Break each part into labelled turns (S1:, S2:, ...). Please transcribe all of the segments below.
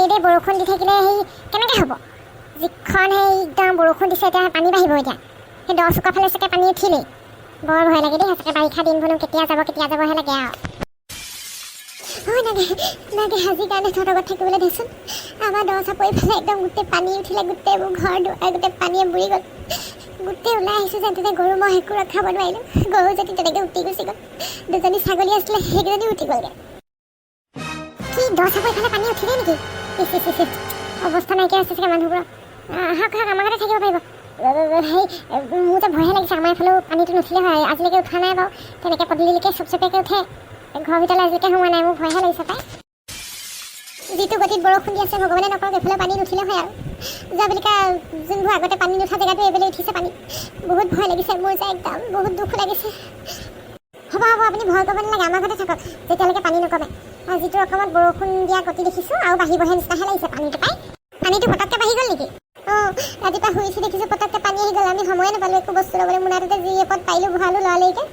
S1: এইদে বৰষুণ দি থাকিলে সেই কেনেকৈ হ'ব? যিখন সেই একদম বৰষুণ দিছে এতিয়া পানী বাঢ়িব এতিয়া। সেই দহ চুকৰ ফালে চাগে পানী উঠিলেই। বৰ ভয় লাগে দেই সঁচাকৈ বাৰিষা দিনবোৰনো কেতিয়া যাব কেতিয়া যাবহে লাগে আৰু। নাগে আজি কাৰণে তহঁতৰ ঘৰত থাকিবলৈ দেচোন। আমাৰ দহ চাপৰি ফালে একদম গোটেই পানী উঠিলে গোটেইবোৰ ঘৰ দুৱাৰ গোটেই পানীয়ে বুৰি গ'ল। গোটেই ওলাই আহিছোঁ যেন তেনে গৰু মই একো ৰখাব নোৱাৰিলোঁ। গৰু যদি তেনেকৈ উটি গুচি গ'ল দুজনী ছাগলী আছিলে সেইকেইজনী উঠি গ'লগৈ। কি দহ চাপৰি ফালে পানী উঠিলে নেকি। অৱস্থা নাইকিয়া আছে চাগে মানুহবোৰৰ। আহক আহক, আমাৰ ঘৰতে থাকিব পাৰিব। সেই মোৰ যে ভয়হে লাগিছে, আমাৰ এইফালেও পানীটো নুঠিলে হয়, আজিলৈকে উঠা নাই বাৰু। তেনেকৈ পদূলিলৈকে চব চপেকৈ উঠে। ঘৰৰ ভিতৰলৈ আজিলৈকে সোমোৱা নাই, মোৰ ভয়হে লাগিছে পাই। যিটো গতিত বৰষুণ দি আছে, ভগৱানে নকৰক, এইফালে পানী নুঠিলে হয় আৰু। যোৱাবেলিকা যোনবোৰ আগতে পানী নুঠা জেগাটো এইবেলি উঠিছে পানী। বহুত ভয় লাগিছে মোৰ যে, একদম বহুত দুখ লাগিছে। হ'ব হ'ব, আপুনি ভয় কৰিব নালাগে, আমাৰ ঘৰতে থাকক, যেতিয়ালৈকে পানী নকমে। যিটো ৰকমত বৰষুণ দিয়া গতি দেখিছোঁ আৰু বাঢ়িবহে নিচিনাহে লাগিছে পানীটো পাই। পানীটো পটককৈ বাঢ়ি গ'ল নেকি? অঁ ৰাতিপুৱা শুই উঠি দেখিছোঁ পটককৈ পানী আহি গ'ল। আমি সময়ে নাপালোঁ একো বস্তু ল'বলৈ। মোনাটোতে যি এপত পাৰিলোঁ ভৰালোঁ লৰালৰিকৈ।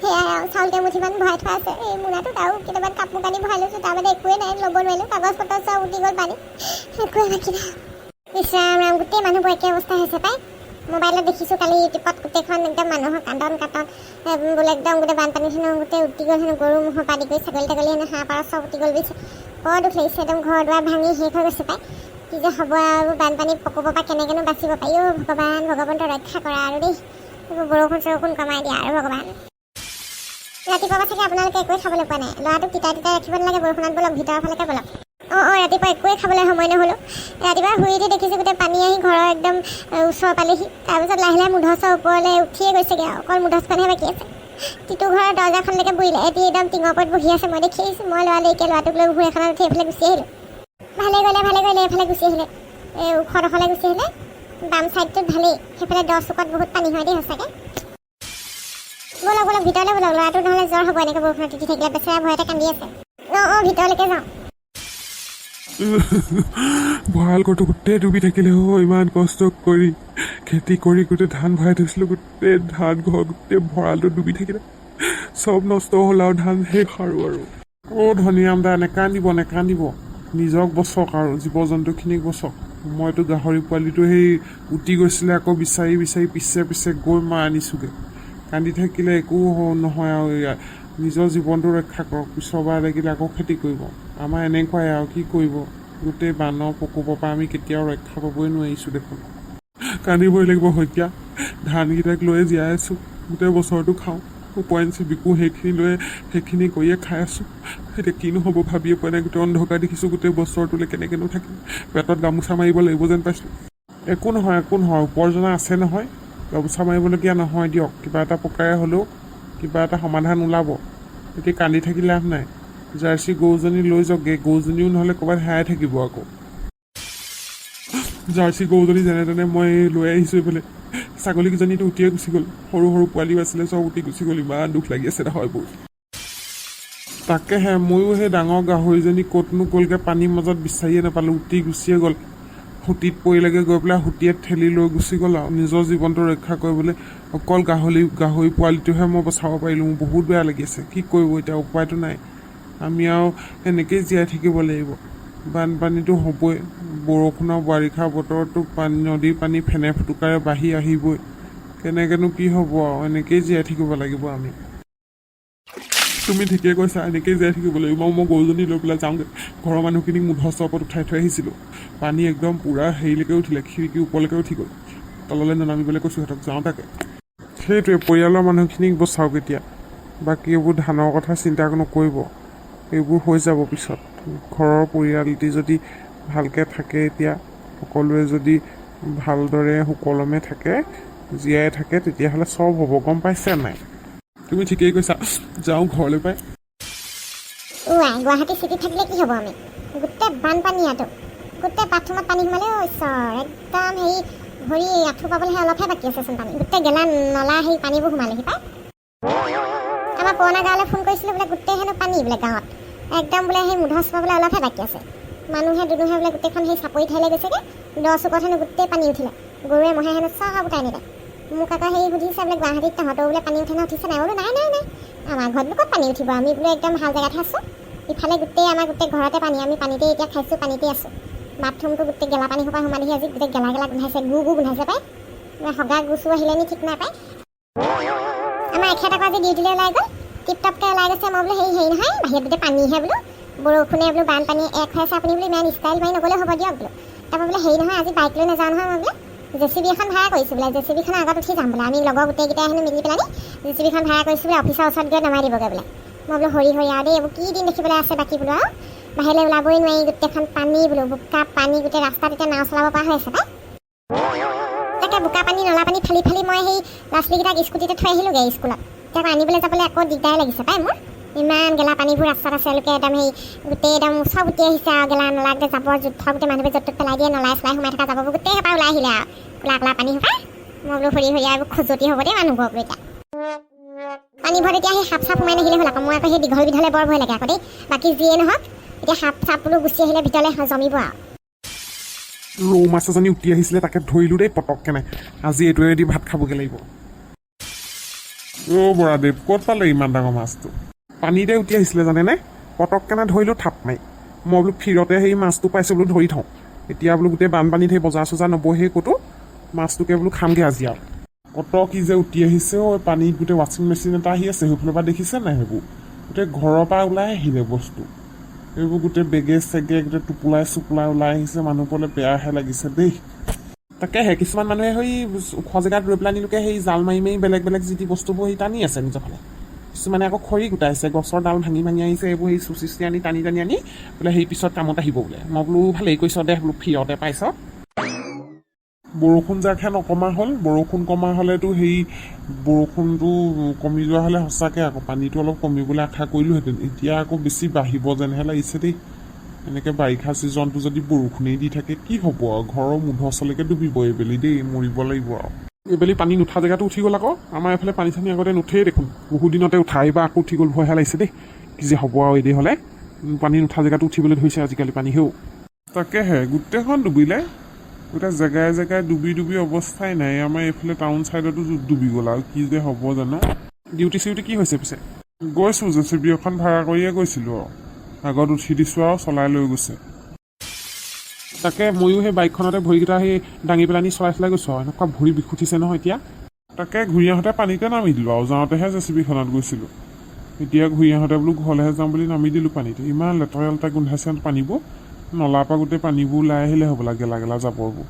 S1: সেয়াই আৰু চাউল কেমুঠিমান ভৰাই থোৱা আছে। এই মোনাটোত আৰু কেইটামান কাপোৰ কানি ভৰাই লৈছোঁ তাৰমানে একোৱেই নাই ল'ব নোৱাৰিলোঁ। কাগজ পত্ৰ চব উঠি গ'ল পানী। একোৱে বাকী নাই। ইছ ৰাম গোটেই মানুহবোৰ একে অৱস্থা হৈছে পাই। মোবাইলত দেখিছোঁ কালি ইউটিউবত গোটেইখন একদম মানুহৰ কান্দন কাটন বোলে একদম গোটেই বানপানী হেনো গোটেই উটি গ'ল হেনো গৰু ম'হৰ পৰা আদি কৰি ছাগলী তাগলী হেনো হাঁহ পাৰ চব উটি গ'ল বুজিছে। বৰ দুখ লাগিছে একদম ঘৰ দুৱাৰ ভাঙি শেষ হৈ গৈছে পাই। কি যে হ'ব আৰু বানপানীত প্ৰকোপৰ পৰা কেনেকৈনো বাচিব পাৰি। অ' ভগৱান ভগৱন্ত ৰক্ষা কৰা আৰু দেই। এইবোৰ বৰষুণ চৰষুণ কমাই দিয়া আৰু ভগৱান। ৰাতিপুৱা পৰা চাগে আপোনালোকে একোৱে খাবলৈ পোৱা নাই। ল'ৰাটোক তিতাই তিতাই ৰাখিব নালাগে বৰষুণত বলক ভিতৰৰ ফালেকে বলক। অঁ অঁ ৰাতিপুৱা একোৱে খাবলৈ সময় নহ'লো। ৰাতিপুৱা শুই উঠি দেখিছোঁ গোটেই পানী আহি ঘৰৰ একদম ওচৰ পালেহি। তাৰপিছত লাহে লাহে মুধচৰ ওপৰলৈ উঠিয়ে গৈছেগৈ আৰু। অকল মুধচখনহে বাকী আছে। তিতু ঘৰৰ দৰ্জাখনলৈকে বুৰিলে এটি একদম টিঙৰ ওপৰত বহি আছে। মই দেখি আহিছোঁ মই লৰালৰিকে ল'ৰাটোক লৈ ঘূৰি এখনত উঠি এইফালে গুচি আহিলোঁ। ভালে কৰিলে ভালে কৰিলে এইফালে গুচি আহিলে। এই ওখডোখৰলৈ গুচি আহিলে। বাম ছাইডটোত ভালেই। সেইফালে দহ চুকত বহুত পানী হয় দেই সঁচাকৈ। ব'লক ব'লক ভিতৰলৈ ব'লক। ল'ৰাটো নহ'লে জ্বৰ হ'ব এনেকৈ বৰষুণত তিতি থাকিলে। বেচেৰা ভয়তে কান্দি আছে। অঁ অঁ ভিতৰলৈকে যাওঁ।
S2: ভঁৰাল ঘৰটো গোটেই ডুবি থাকিলে। অ' ইমান কষ্ট কৰি খেতি কৰি গোটেই ধান ভৰাই থৈছিলোঁ গোটেই ধান ঘৰ গোটেই ভঁৰালটো ডুবি থাকিলে। চব নষ্ট হ'ল আৰু ধান শেষ আৰু আৰু। অ' ধনীৰাম দা নেকান্দিব নেকান্দিব। নিজক বচক আৰু জীৱ জন্তুখিনিক বচক। মইতো গাহৰি পোৱালিটো সেই উটি গৈছিলে আকৌ বিচাৰি বিচাৰি পিছে পিছে গৈ মই আনিছোগৈ। কান্দি থাকিলে একো নহয় আৰু নিজৰ জীৱনটো ৰক্ষা কৰক পিছৰবাৰ লাগিলে আকৌ খেতি কৰিব। আমাৰ এনেকুৱাই আৰু কি কৰিব? গোটেই বানৰ প্ৰকোপৰ পৰা আমি কেতিয়াও ৰক্ষা পাবই নোৱাৰিছোঁ দেখোন। কান্দিবই লাগিব শইকীয়া। ধানকেইটাক লৈয়ে জীয়াই আছোঁ। গোটেই বছৰটো খাওঁ। উপৰেঞ্চি বিকো সেইখিনি লৈ সেইখিনি কৰিয়ে খাই আছোঁ। এতিয়া কিনো হ'ব ভাবিয়ে পোৱা নাই। গোটেই অন্ধকাৰ দেখিছোঁ। গোটেই বছৰটোলৈ কেনেকৈনো থাকিম? পেটত গামোচা মাৰিব লাগিব যেন পাইছোঁ। একো নহয় একো নহয়। উপাৰ্জনা আছে নহয়। গামোচা মাৰিবলগীয়া নহয় দিয়ক। কিবা এটা প্ৰকাৰে হ'লেও কিবা এটা সমাধান ওলাব। এতিয়া কান্দি থাকি লাভ নাই। জাৰ্চি গৰুজনী লৈ যাওকগৈ গৰুজনীও নহ'লে ক'ৰবাত হেৰাই থাকিব আকৌ। জাৰ্চি গৰুজনী যেনে তেনে মই লৈ আহিছোঁ এইফালে। ছাগলীকেইজনীতো উটিয়ে গুচি গ'ল। সৰু সৰু পোৱালিও আছিলে চব উটি গুচি গ'ল। ইমান দুখ লাগি আছে নহয় এইবোৰ তাকেহে ময়ো সেই ডাঙৰ গাহৰিজনী ক'তনো গ'লগৈ পানীৰ মাজত বিচাৰিয়ে নাপালোঁ উটি গুচিয়ে গ'ল। সুঁতিত পৰিলেগৈ গৈ পেলাই সুঁতিয়ে ঠেলি লৈ গুচি গ'ল আৰু নিজৰ জীৱনটো ৰক্ষা কৰিবলৈ অকল গাহৰি গাহৰি পোৱালিটোহে মই বচাব পাৰিলোঁ। মোৰ বহুত বেয়া লাগি আছে। কি কৰিব এতিয়া উপায়টো নাই। আমি আৰু এনেকেই জীয়াই থাকিব লাগিব। বানপানীটো হ'বই। বৰষুণৰ বাৰিষা বতৰতো পানী নদীৰ পানী ফেনে ফুটুকাৰে বাঢ়ি আহিবই। কেনেকৈনো কি হ'ব আৰু? এনেকেই জীয়াই থাকিব লাগিব আমি। তুমি ঠিকেই কৈছা এনেকেই জীয়াই থাকিব লাগিব। মই গৰুজনী লৈ পেলাই যাওঁগৈ। ঘৰৰ মানুহখিনিক মুধৰ চপত উঠাই থৈ আহিছিলোঁ। পানী একদম পূৰা হেৰিলৈকে উঠিলে খিৰিকী ওপৰলৈকে উঠি গ'ল। তললৈ নানামিবলৈ কৈছোঁ সিহঁতক যাওঁ তাকে। সেইটোৱে পৰিয়ালৰ মানুহখিনিক বচাওক এতিয়া। বাকী এইবোৰ ধানৰ কথা চিন্তা নকৰিব এইবোৰ হৈ যাব পিছত। ঘৰৰ পৰিয়ালটি যদি ভালকৈ থাকে এতিয়া সকলোৱে যদি ভালদৰে সুকলমে থাকে জীয়াই থাকে তেতিয়াহ'লে চব হ'ব। গম পাইছে নাই? তুমি ঠিকেই কৈছা। যাওঁ ঘৰলৈ পাই।
S1: গুৱাহাটী চিটিত থাকিলে কি হ'ব আমি? গোটেই গোটেই বাথৰুমত পানী সোমালে ঈশ্বৰ একদম হেৰি ভৰি আঁঠু পাবলৈহে অলপহে বাকী আছেচোন পানী। গোটেই গেলা নলা সেই পানীবোৰ সোমালেহি আমাৰ পুৰণা গাঁৱলৈ ফোন কৰিছিলোঁ বোলে গোটেই হেনো পানী বোলে গাঁৱত। একদম বোলে সেই মুধচ পাবলৈ অলপহে বাকী আছে। মানুহে দুনুহে বোলে গোটেইখন সেই চাপৰি ঠাইলৈ গৈছেগৈ। দহ চুকত হেনো গোটেই পানী উঠিলে। গৰুৱে মহে হেনো চব উঠাই নিলে। মোক আকৌ হেৰি সুধিছে বোলে গুৱাহাটীত তহঁতৰ বোলে পানী উঠে নে উঠিছে নাই? বোলো নাই নাই নাই। আমাৰ ঘৰতনো ক'ত পানী উঠিব? আমি বোলে একদম ভাল জেগাতহে আছোঁ। ইফালে গোটেই আমাৰ গোটেই ঘৰতে পানী আমি পানীতে এতিয়া খাইছোঁ পানীতে আছোঁ। বাথৰুমটো গোটেই গেলা পানী সোপা দেখি আজি গোটেই গেলা গেলা গোন্ধাইছে গু গু গোন্ধাইছে কিবা হগা গুচু আহিলে নি ঠিক নাই পাই আমাৰ এখেত আকৌ আজি ডিউটিলৈ ওলাই গ'ল। টিপ টপকৈ ওলাই গৈছে মই বোলো হেৰি হেৰি নহয় বাহিৰত গোটেই পানীহে বোলো। বৰষুণে বোলো বানপানী এক হৈ আছে আপুনি বোলো ইমান ষ্টাইল মাৰি নগ'লে হ'ব দিয়ক বোলো। তাৰপৰা বোলে হেৰি নহয় আজি বাইক লৈ নাযাওঁ নহয় মই বোলে। জে চি বি এখন ভাড়া কৰিছোঁ বোলে জে চি বিখনৰ আগত উঠি যাম বোলে। আমি লগৰ গোটেইকেইটাই হেনো মিলি পেলাই জে চি বিখন ভাড়া কৰিছোঁ বোলে অফিচৰ ওচৰত গৈ নমাই দিবগৈ বোলে। মই বোলো হৰি হৰি আৰু দেই এইবোৰ কি দিন দেখিবলৈ আছে বাকী বোলো আৰু? বাহিৰলৈ ওলাবই নোৱাৰি গোটেইখন পানী বোলো বোকা পানী গোটেই ৰাস্তাত এতিয়া নাও চলাব পৰা হৈ আছে পাই। তাকে বোকা পানী নলা পানী ফালি ফালি মই সেই ল'ৰা ছোৱালীকেইটাক স্কুটিতে থৈ আহিলোঁগৈ স্কুলত। আকৌ আনিবলৈ যাবলৈ আকৌ দিগদাৰ লাগিছে পাই মোৰ। ইমান গেলা পানীবোৰ ৰাস্তাত আছে লোকে একদম সেই গোটেই একদম চব উটি আহিছে আৰু গেলা নলা গোটেই জাবৰ জোথৰ গোটেই মানুহবোৰে য'ত ত'ত পেলাই দিয়ে নলাই চলাই সোমাই থকা জাবৰবোৰ গোটেই সোপা ওলাই আহিলে আৰু। কোলা কোলা পানী সোপা। মই বোলো ফুৰি ফুৰি আৰু খজুৱতি হ'ব দেই মানুহবোৰক এতিয়া। পানীবোৰত এতিয়া সেই সাপ চাপ সোমাই নাহিলে হ'ল আকৌ মই আকৌ সেই দীঘল বিধলে বৰ ভয় লাগে আকৌ দেই। বাকী যিয়ে নহওক এতিয়া সাপ চাপ বোলো গুচি আহিলে ভিতৰলৈ জমিব আৰু।
S2: ৰৌ মাছ এজনী উটি আহিছিলে তাকে ধৰিলোঁ দেই পটককেনে। আজি এইটোৱেদি ভাত খাবগৈ লাগিব। অ' বৰাদেৱ ক'ত পালে ইমান ডাঙৰ মাছটো? পানীতে উটি আহিছিলে জানেনে? পটককেনে ধৰিলোঁ থাপ মাৰি। মই বোলো ফিৰতে সেই মাছটো পাইছোঁ বোলো ধৰি থওঁ। এতিয়া বোলো গোটেই বানপানীত সেই বজাৰ চজাৰ নবহে ক'তো। মাছটোকে বোলো খামগৈ আজি আৰু। কত কি যে উটি আহিছে অ' পানীত গোটেই ৱাশ্বিং মেচিন এটা আহি আছে, সেইফালৰ পৰা দেখিছে নাই সেইবোৰ? গোটেই ঘৰৰ পৰা ওলাই আহিলে বস্তু। এইবোৰ গোটেই বেগে চেগে গোটেই টোপোলাই চোপোলাই ওলাই আহিছে মানুহবোৰলৈ বেয়াহে লাগিছে দেই। তাকেহে কিছুমান মানুহে সেই ওখ জেগাত ৰৈ পেলাই নিলোকে সেই জাল মাৰি মাৰি বেলেগ বেলেগ যি বস্তুবোৰ সেই টানি আছে নিজৰ ফালে। কিছুমানে আকৌ খৰি গোটাইছে গছৰ ডাল ভাঙি ভাঙি আহিছে এইবোৰ সেই চুচি চুচি আনি টানি টানি আনি বোলে সেই পিছত কামত আহিব বোলে। মই বোলো ভালেই কৰিছ দে বোলো ফ্ৰীয়তে পাইছ। বৰষুণ যাকহে নকমা হ'ল বৰষুণ কমা হ'লেতো সেই বৰষুণটো কমি যোৱা হ'লে সঁচাকৈ আকৌ পানীটো অলপ কমিবলৈ আশা কৰিলোহেঁতেন। এতিয়া আকৌ বেছি বাঢ়িব যেনহে লাগিছে দেই। এনেকৈ বাৰিষা ছিজনটো যদি বৰষুণেই দি থাকে কি হ'ব আৰু? ঘৰৰ মুধচলৈকে ডুবিব এইবেলি দেই মৰিব লাগিব আৰু। এইবেলি পানী নুঠা জেগাটো উঠি গ'ল আকৌ। আমাৰ এইফালে পানী চানী আগতে নুঠেই দেখোন। বহুত দিনতে উঠা এইবাৰ আকৌ উঠি গ'ল ভয়হে লাগিছে দেই। কি যে হ'ব আৰু এইদে হ'লে। পানী নুঠা জেগাটো উঠিবলৈ ধৰিছে আজিকালি পানী হেও তাকেহে গোটেইখন ডুবিলে। গোটেই জেগাই জেগাই ডুবি ডুবি অৱস্থাই নাই। আমাৰ এইফালে টাউন ছাইডতো ডুবি গ'ল আৰু কি যে হ'ব জানো? ডিউটি চিউটি কি হৈছে পিছে? গৈছোঁ জে চি বি এখন ভাড়া কৰিয়ে গৈছিলোঁ আৰু। আগত উঠি দিছোঁ আৰু চলাই লৈ গৈছে। তাকে ময়ো সেই বাইকখনতে ভৰিকেইটা সেই দাঙি পেলাই নি চলাই চলাই গৈছোঁ আৰু। এনেকুৱা ভৰি বিষ উঠিছে নহয় এতিয়া। তাকে ঘূৰি আহোঁতে পানীতে নামি দিলোঁ আৰু যাওঁতেহে জে চি বিখনত গৈছিলোঁ। এতিয়া ঘূৰি আহোঁতে বোলো ঘৰলৈহে যাম বুলি নামি দিলোঁ পানীতে ইমান লেতেৰা লেতেৰা গোন্ধাইছে পানীবোৰ। নলাৰ পৰা গোটেই পানীবোৰ ওলাই আহিলে হ'বলা গেলা গেলা জাবৰবোৰ।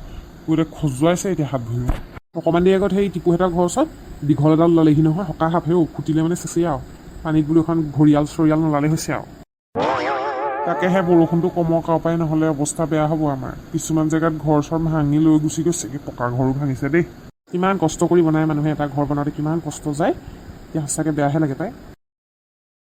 S2: গোটেই খজুৱাইছে এতিয়া হাত ভৰিবোৰ। অকণমান দেৰি আগত সেই টিপুহেঁতৰ ঘৰৰ ওচৰত দীঘল এডাল ওলালেহি নহয়, সকাহ সাপ হেও ফুটিলে মানে চেচেই আৰু। পানীত বোলো এখন ঘৰিয়াল চৰিয়াল নলালে হৈছে আৰু। তাকেহে বৰষুণটো কমৰ কাৰ পৰাই নহ'লে অৱস্থা বেয়া হ'ব আমাৰ। কিছুমান জেগাত ঘৰ চৰ ভাঙি লৈ গুচি গৈছে পকা ঘৰো ভাঙিছে দেই। কিমান কষ্ট কৰি বনাই মানুহে এটা ঘৰ বনাওঁতে কিমান কষ্ট যায়। এতিয়া সঁচাকৈ বেয়াহে লাগে পায়।